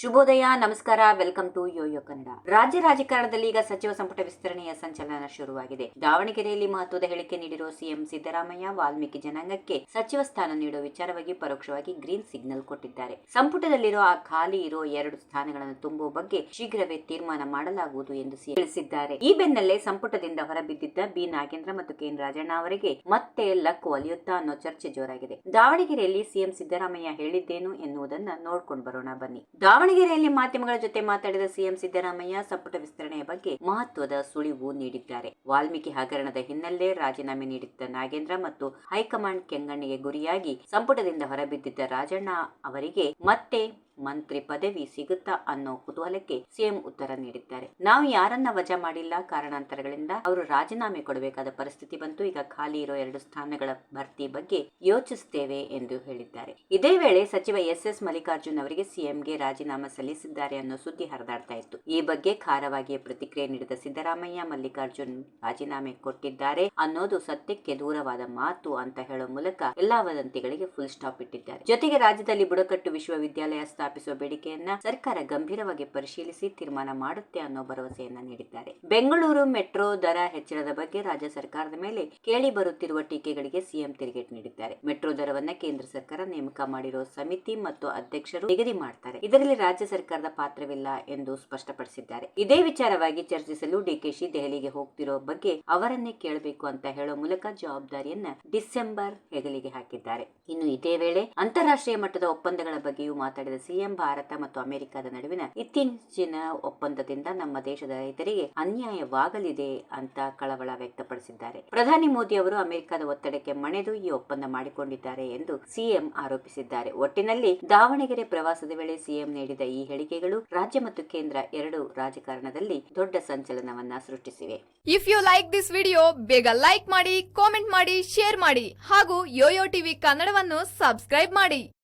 ಶುಭೋದಯ, ನಮಸ್ಕಾರ, welcome to Yoyo Kannada. ರಾಜ್ಯ ರಾಜಕಾರಣದಲ್ಲಿ ಈಗ ಸಚಿವ ಸಂಪುಟ ವಿಸ್ತರಣೆಯ ಸಂಚಲನ ಶುರುವಾಗಿದೆ. ದಾವಣಗೆರೆಯಲ್ಲಿ ಮಹತ್ವದ ಹೇಳಿಕೆ ನೀಡಿರುವ ಸಿಎಂ ಸಿದ್ದರಾಮಯ್ಯ ವಾಲ್ಮೀಕಿ ಜನಾಂಗಕ್ಕೆ ಸಚಿವ ಸ್ಥಾನ ನೀಡುವ ವಿಚಾರವಾಗಿ ಪರೋಕ್ಷವಾಗಿ ಗ್ರೀನ್ ಸಿಗ್ನಲ್ ಕೊಟ್ಟಿದ್ದಾರೆ. ಸಂಪುಟದಲ್ಲಿರೋ ಆ ಖಾಲಿ ಇರೋ ಎರಡು ಸ್ಥಾನಗಳನ್ನು ತುಂಬುವ ಬಗ್ಗೆ ಶೀಘ್ರವೇ ತೀರ್ಮಾನ ಮಾಡಲಾಗುವುದು ಎಂದು ತಿಳಿಸಿದ್ದಾರೆ. ಈ ಬೆನ್ನಲ್ಲೇ ಸಂಪುಟದಿಂದ ಹೊರಬಿದ್ದಿದ್ದ ಬಿ. ನಾಗೇಂದ್ರ ಮತ್ತು ಕೆಎನ್ ರಾಜಣ್ಣ ಅವರಿಗೆ ಮತ್ತೆ ಲಕ್ ಒಲಿಯುತ್ತಾ ಅನ್ನೋ ಚರ್ಚೆ ಜೋರಾಗಿದೆ. ದಾವಣಗೆರೆಯಲ್ಲಿ ಸಿಎಂ ಸಿದ್ದರಾಮಯ್ಯ ಹೇಳಿದ್ದೇನು ಎನ್ನುವುದನ್ನ ನೋಡ್ಕೊಂಡು ಬರೋಣ ಬನ್ನಿ. ದಾವಣಗೆರೆಯಲ್ಲಿ ಮಾಧ್ಯಮಗಳ ಜೊತೆ ಮಾತಾಡಿದ ಸಿಎಂ ಸಿದ್ದರಾಮಯ್ಯ ಸಂಪುಟ ವಿಸ್ತರಣೆಯ ಬಗ್ಗೆ ಮಹತ್ವದ ಸುಳಿವು ನೀಡಿದ್ದಾರೆ. ವಾಲ್ಮೀಕಿ ಹಗರಣದ ಹಿನ್ನೆಲೆ ರಾಜೀನಾಮೆ ನೀಡಿದ್ದ ನಾಗೇಂದ್ರ ಮತ್ತು ಹೈಕಮಾಂಡ್ ಕೆಂಗಣ್ಣಿಗೆ ಗುರಿಯಾಗಿ ಸಂಪುಟದಿಂದ ಹೊರಬಿದ್ದಿದ್ದ ರಾಜಣ್ಣ ಅವರಿಗೆ ಮತ್ತೆ ಮಂತ್ರಿ ಪದವಿ ಸಿಗುತ್ತಾ ಅನ್ನೋ ಕುತೂಹಲಕ್ಕೆ ಸಿಎಂ ಉತ್ತರ ನೀಡಿದ್ದಾರೆ. ನಾವು ಯಾರನ್ನ ವಜಾ ಮಾಡಿಲ್ಲ ಕಾರಣಾಂತರಗಳಿಂದ ಅವರು ರಾಜೀನಾಮೆ ಕೊಡಬೇಕಾದ ಪರಿಸ್ಥಿತಿ ಬಂತು. ಈಗ ಖಾಲಿ ಇರೋ ಎರಡು ಸ್ಥಾನಗಳ ಭರ್ತಿ ಬಗ್ಗೆ ಯೋಚಿಸುತ್ತೇವೆ ಎಂದು ಹೇಳಿದ್ದಾರೆ. ಇದೇ ವೇಳೆ ಸಚಿವ ಎಸ್ ಎಸ್ ಮಲ್ಲಿಕಾರ್ಜುನ್ ಅವರಿಗೆ ಸಿಎಂಗೆ ರಾಜೀನಾಮೆ ಸಲ್ಲಿಸಿದ್ದಾರೆ ಅನ್ನೋ ಸುದ್ದಿ ಹರಿದಾಡ್ತಾ ಇತ್ತು. ಈ ಬಗ್ಗೆ ಖಾರವಾಗಿ ಪ್ರತಿಕ್ರಿಯೆ ನೀಡಿದ ಸಿದ್ದರಾಮಯ್ಯ, ಮಲ್ಲಿಕಾರ್ಜುನ್ ರಾಜೀನಾಮೆ ಕೊಟ್ಟಿದ್ದಾರೆ ಅನ್ನೋದು ಸತ್ಯಕ್ಕೆ ದೂರವಾದ ಮಾತು ಅಂತ ಹೇಳೋ ಮೂಲಕ ಎಲ್ಲಾ ವದಂತಿಗಳಿಗೆ ಫುಲ್ ಸ್ಟಾಪ್ ಇಟ್ಟಿದ್ದಾರೆ. ಜೊತೆಗೆ ರಾಜ್ಯದಲ್ಲಿ ಬುಡಕಟ್ಟು ವಿಶ್ವವಿದ್ಯಾಲಯ ಸ್ಥಾಪಿಸುವ ಬೇಡಿಕೆಯನ್ನ ಸರ್ಕಾರ ಗಂಭೀರವಾಗಿ ಪರಿಶೀಲಿಸಿ ತೀರ್ಮಾನ ಮಾಡುತ್ತೆ ಅನ್ನೋ ಭರವಸೆಯನ್ನ ನೀಡಿದ್ದಾರೆ. ಬೆಂಗಳೂರು ಮೆಟ್ರೋ ದರ ಹೆಚ್ಚಳದ ಬಗ್ಗೆ ರಾಜ್ಯ ಸರ್ಕಾರದ ಮೇಲೆ ಕೇಳಿ ಬರುತ್ತಿರುವ ಟೀಕೆಗಳಿಗೆ ಸಿಎಂ ತಿರುಗೇಟು ನೀಡಿದ್ದಾರೆ. ಮೆಟ್ರೋ ದರವನ್ನ ಕೇಂದ್ರ ಸರ್ಕಾರ ನೇಮಕ ಮಾಡಿರುವ ಸಮಿತಿ ಮತ್ತು ಅಧ್ಯಕ್ಷರು ನಿಗದಿ ಮಾಡ್ತಾರೆ. ಇದರಲ್ಲಿ ರಾಜ್ಯ ಸರ್ಕಾರದ ಪಾತ್ರವಿಲ್ಲ ಎಂದು ಸ್ಪಷ್ಟಪಡಿಸಿದ್ದಾರೆ. ಇದೇ ವಿಚಾರವಾಗಿ ಚರ್ಚಿಸಲು ಡಿಕೆಶಿ ದೆಹಲಿಗೆ ಹೋಗ್ತಿರೋ ಬಗ್ಗೆ ಅವರನ್ನೇ ಕೇಳಬೇಕು ಅಂತ ಹೇಳೋ ಮೂಲಕ ಜವಾಬ್ದಾರಿಯನ್ನ ಡಿಸೆಂಬರ್ ಹೆಗಲಿಗೆ ಹಾಕಿದ್ದಾರೆ. ಇನ್ನು ಇದೇ ವೇಳೆ ಅಂತಾರಾಷ್ಟ್ರೀಯ ಮಟ್ಟದ ಒಪ್ಪಂದಗಳ ಬಗ್ಗೆಯೂ ಮಾತಾಡಿದ ಸಿಎಂ ಭಾರತ ಮತ್ತು ಅಮೆರಿಕದ ನಡುವಿನ ಇತ್ತೀಚಿನ ಒಪ್ಪಂದದಿಂದ ನಮ್ಮ ದೇಶದ ರೈತರಿಗೆ ಅನ್ಯಾಯವಾಗಲಿದೆ ಅಂತ ಕಳವಳ ವ್ಯಕ್ತಪಡಿಸಿದ್ದಾರೆ. ಪ್ರಧಾನಿ ಮೋದಿ ಅವರು ಅಮೆರಿಕದ ಒತ್ತಡಕ್ಕೆ ಮಣೆದು ಈ ಒಪ್ಪಂದ ಮಾಡಿಕೊಂಡಿದ್ದಾರೆ ಎಂದು ಸಿಎಂ ಆರೋಪಿಸಿದ್ದಾರೆ. ಒಟ್ಟಿನಲ್ಲಿ ದಾವಣಗೆರೆ ಪ್ರವಾಸದ ವೇಳೆ ಸಿಎಂ ನೀಡಿದ ಈ ಹೇಳಿಕೆಗಳು ರಾಜ್ಯ ಮತ್ತು ಕೇಂದ್ರ ಎರಡು ರಾಜಕಾರಣದಲ್ಲಿ ದೊಡ್ಡ ಸಂಚಲನವನ್ನ ಸೃಷ್ಟಿಸಿವೆ. If you like this video ಬೇಗ ಲೈಕ್ ಮಾಡಿ ಕಾಮೆಂಟ್ ಮಾಡಿ ಶೇರ್ ಮಾಡಿ ಹಾಗೂ ಯೋಯೋ ಟಿವಿ ಕನ್ನಡವನ್ನು ಸಬ್ಸ್ಕ್ರೈಬ್ ಮಾಡಿ.